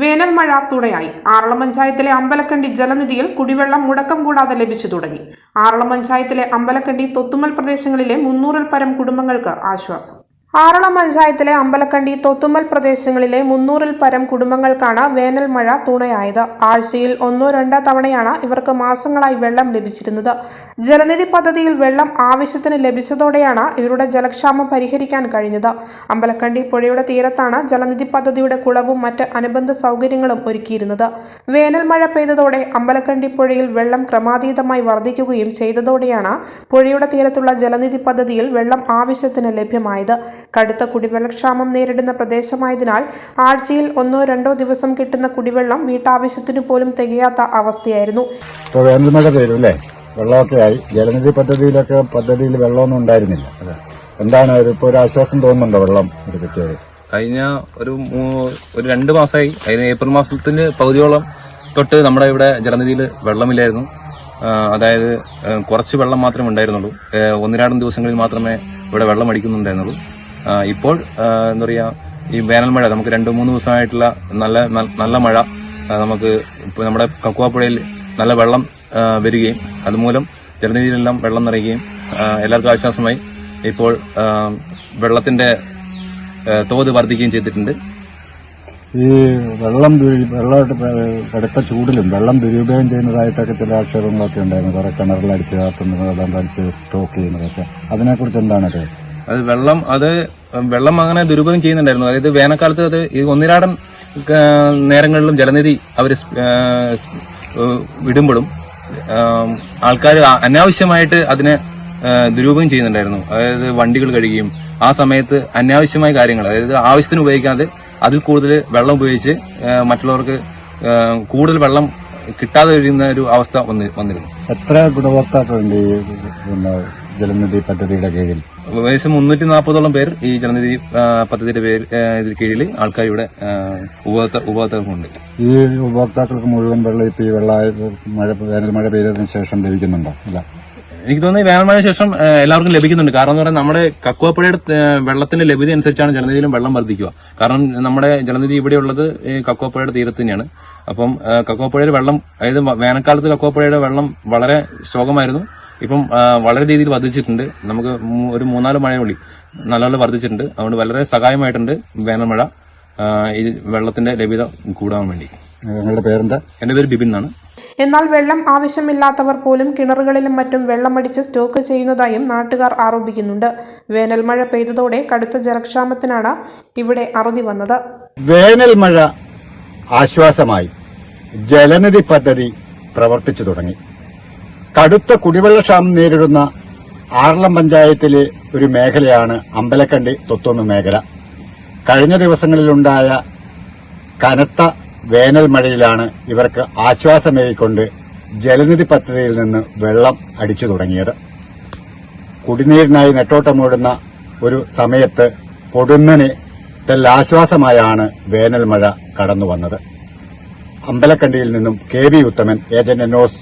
വേനൽ മഴ തുണയായി ആറളം പഞ്ചായത്തിലെ അമ്പലക്കണ്ടി ജലനിധിയിൽ കുടിവെള്ളം മുടക്കം കൂടാതെ ലഭിച്ചു തുടങ്ങി. ആറളം പഞ്ചായത്തിലെ അമ്പലക്കണ്ടി തൊത്തുമൽ പ്രദേശങ്ങളിലെ മുന്നൂറിൽ പരം കുടുംബങ്ങൾക്ക് ആശ്വാസം. ആറളം പഞ്ചായത്തിലെ അമ്പലക്കണ്ടി തൊത്തുമ്മൽ പ്രദേശങ്ങളിലെ മുന്നൂറിൽ പരം കുടുംബങ്ങൾക്കാണ് വേനൽ മഴ തുണയായത്. ആഴ്ചയിൽ ഒന്നോ രണ്ടോ തവണയാണ് ഇവർക്ക് മാസങ്ങളായി വെള്ളം ലഭിച്ചിരുന്നത്. ജലനിധി പദ്ധതിയിൽ വെള്ളം ആവശ്യത്തിന് ലഭിച്ചതോടെയാണ് ഇവരുടെ ജലക്ഷാമം പരിഹരിക്കാൻ കഴിഞ്ഞത്. അമ്പലക്കണ്ടി പുഴയുടെ തീരത്താണ് ജലനിധി പദ്ധതിയുടെ കുളവും മറ്റ് അനുബന്ധ സൗകര്യങ്ങളും ഒരുക്കിയിരുന്നത്. വേനൽ മഴ പെയ്തതോടെ അമ്പലക്കണ്ടി പുഴയിൽ വെള്ളം ക്രമാതീതമായി വർദ്ധിക്കുകയും ചെയ്തതോടെയാണ് പുഴയുടെ തീരത്തുള്ള ജലനിധി പദ്ധതിയിൽ വെള്ളം ആവശ്യത്തിന് ലഭ്യമായത്. കടുത്ത കുടിവെള്ളക്ഷാമം നേരിടുന്ന പ്രദേശമായതിനാൽ ആഴ്ചയിൽ ഒന്നോ രണ്ടോ ദിവസം കിട്ടുന്ന കുടിവെള്ളം വീട്ടാവശ്യത്തിനു പോലും തികയാത്ത അവസ്ഥയായിരുന്നു. വെള്ളമൊക്കെ ആയി ജലനിധി പദ്ധതിയിലൊക്കെ പദ്ധതിയിൽ വെള്ളമൊന്നും ഉണ്ടായിരുന്നില്ല. എന്താണ് ഇപ്പോ ഇപ്പോൾ ഒരു ആശ്വാസം തോന്നുന്നുണ്ടോ വെള്ളം ഒരു കിട്ടിയത് കഴിഞ്ഞ ഒരു ഒരു രണ്ട് മാസമായി. അതിന് ഏപ്രിൽ മാസത്തിന്റെ പകുതിയോളം തൊട്ട് നമ്മുടെ ഇവിടെ ജലനിധിയിൽ വെള്ളമില്ലായിരുന്നു. അതായത് കുറച്ച് വെള്ളം മാത്രമേ ഉണ്ടായിരുന്നുള്ളൂ. ഒന്നിനാടും ഒന്നിരാടം ദിവസങ്ങളിൽ മാത്രമേ ഇവിടെ വെള്ളം അടിക്കുന്നുണ്ടായിരുന്നുള്ളൂ. ഇപ്പോൾ എന്താ പറയുക ഈ വേനൽമഴ നമുക്ക് രണ്ട് മൂന്ന് ദിവസമായിട്ടുള്ള നല്ല നല്ല- മഴ നമുക്ക് ഇപ്പോൾ നമ്മുടെ കക്കുവാപ്പുഴയിൽ നല്ല വെള്ളം വരികയും അതുമൂലം ജലനിധിയിലെല്ലാം വെള്ളം നിറയുകയും എല്ലാവർക്കും ആശ്വാസമായി. ഇപ്പോൾ വെള്ളത്തിന്റെ തോത് വർദ്ധിക്കുകയും ചെയ്തിട്ടുണ്ട്. ഈ വെള്ളം വെള്ളമായിട്ട് കടുത്ത ചൂടിലും വെള്ളം ദുരുപയോഗം ചെയ്യുന്നതായിട്ടൊക്കെ ചില ആക്ഷേപങ്ങളൊക്കെ ഉണ്ടായിരുന്നു. കുറെ കിണറിലടിച്ച് കാത്തുന്നത് വെള്ളം അടിച്ച് സ്റ്റോക്ക് ചെയ്യുന്നതൊക്കെ. അതിനെക്കുറിച്ച് എന്താണ് അത് വെള്ളം അത് വെള്ളം അങ്ങനെ ദുരുപയോഗം ചെയ്യുന്നുണ്ടായിരുന്നു. അതായത് വേനൽക്കാലത്ത് അത് ഈ ഒന്നിരാടൻ നേരങ്ങളിലും ജലനിധി അവർ വിടുമ്പോഴും ആൾക്കാർ അനാവശ്യമായിട്ട് അതിനെ ദുരുപയോഗം ചെയ്യുന്നുണ്ടായിരുന്നു. അതായത് വണ്ടികൾ കഴുകുകയും ആ സമയത്ത് അനാവശ്യമായ കാര്യങ്ങൾ അതായത് ആവശ്യത്തിന് ഉപയോഗിക്കാതെ അതിൽ കൂടുതൽ വെള്ളം ഉപയോഗിച്ച് മറ്റുള്ളവർക്ക് കൂടുതൽ വെള്ളം കിട്ടാതെ കഴിയുന്ന ഒരു അവസ്ഥ വന്നിരുന്നു. എത്ര ഗുണഭോക്താക്കളുണ്ട് ഈ ജലനിധി പദ്ധതിയുടെ കീഴിൽ? ഏകദേശം മുന്നൂറ്റി നാൽപ്പതോളം പേർ ഈ ജലനിധി പദ്ധതിയുടെ പേര് ഇതിന് കീഴിൽ ആൾക്കാർ ഇവിടെ ഉപഭോക്താക്കളുണ്ട് ഈ ഉപഭോക്താക്കൾക്ക് മുഴുവൻ വെള്ളം ഇപ്പൊ ഈ വെള്ളമായ മഴ വേനൽ മഴ പെയ്തതിനു ശേഷം ലഭിക്കുന്നുണ്ടോ? അല്ല. എനിക്ക് തോന്നുന്നു വേനൽ മഴ ശേഷം എല്ലാവർക്കും ലഭിക്കുന്നുണ്ട്. കാരണം എന്ന് പറയുന്നത് നമ്മുടെ കക്കുവപ്പുഴയുടെ വെള്ളത്തിന്റെ ലഭ്യത അനുസരിച്ചാണ് ജലനിധിയിലും വെള്ളം വർദ്ധിക്കുക. കാരണം നമ്മുടെ ജലനിധി ഇവിടെയുള്ളത് ഈ കക്കുവപ്പുഴയുടെ തീരത്ത് തന്നെയാണ്. അപ്പം കക്കുവപ്പുഴയുടെ വെള്ളം അതായത് വേനൽക്കാലത്ത് കക്കുവപ്പുഴയുടെ വെള്ളം വളരെ ശോകമായിരുന്നു. ഇപ്പം വളരെ രീതിയിൽ വർദ്ധിച്ചിട്ടുണ്ട്. നമുക്ക് മൂ- ഒരു മൂന്നാൽ മഴ കൂടി നല്ലപോലെ വർദ്ധിച്ചിട്ടുണ്ട്. അതുകൊണ്ട് വളരെ സഹായമായിട്ടുണ്ട് വേനൽമഴ. ഈ വെള്ളത്തിന്റെ ലഭ്യത കൂടാൻ വേണ്ടി. നിങ്ങളുടെ പേരെന്താ? എന്റെ പേര് ബിബിൻ എന്നാണ്. എന്നാൽ വെള്ളം ആവശ്യമില്ലാത്തവർ പോലും കിണറുകളിലും മറ്റും വെള്ളമടിച്ച് സ്റ്റോക്ക് ചെയ്യുന്നതായും നാട്ടുകാർ ആരോപിക്കുന്നുണ്ട്. വേനൽ മഴ പെയ്തതോടെ കടുത്ത ജലക്ഷാമത്തിനാണ് ഇവിടെ അറുതി വന്നത്. വേനൽ മഴ ആശ്വാസമായി ജലനിധി പദ്ധതി പ്രവർത്തിച്ചു തുടങ്ങി. കടുത്ത കുടിവെള്ളക്ഷാമം നേരിടുന്ന ആറളം പഞ്ചായത്തിലെ ഒരു മേഖലയാണ് അമ്പലക്കണ്ടി തൊത്തൊന്ന് മേഖല. കഴിഞ്ഞ ദിവസങ്ങളിലുണ്ടായ കനത്ത വേനൽ മഴയിലാണ് ഇവർക്ക് ആശ്വാസമേകിക്കൊണ്ട് ജലനിധി പദ്ധതിയിൽ നിന്ന് വെള്ളം അടിച്ചു തുടങ്ങിയത്. കുടിനീരിനായി നെട്ടോട്ടമോടുന്ന ഒരു സമയത്ത് പൊടുന്നനെ തെല്ലാശ്വാസമായാണ് വേനൽ മഴ കടന്നു വന്നത് അമ്പലക്കണ്ടിയിൽ നിന്നും K B Uthaman agent news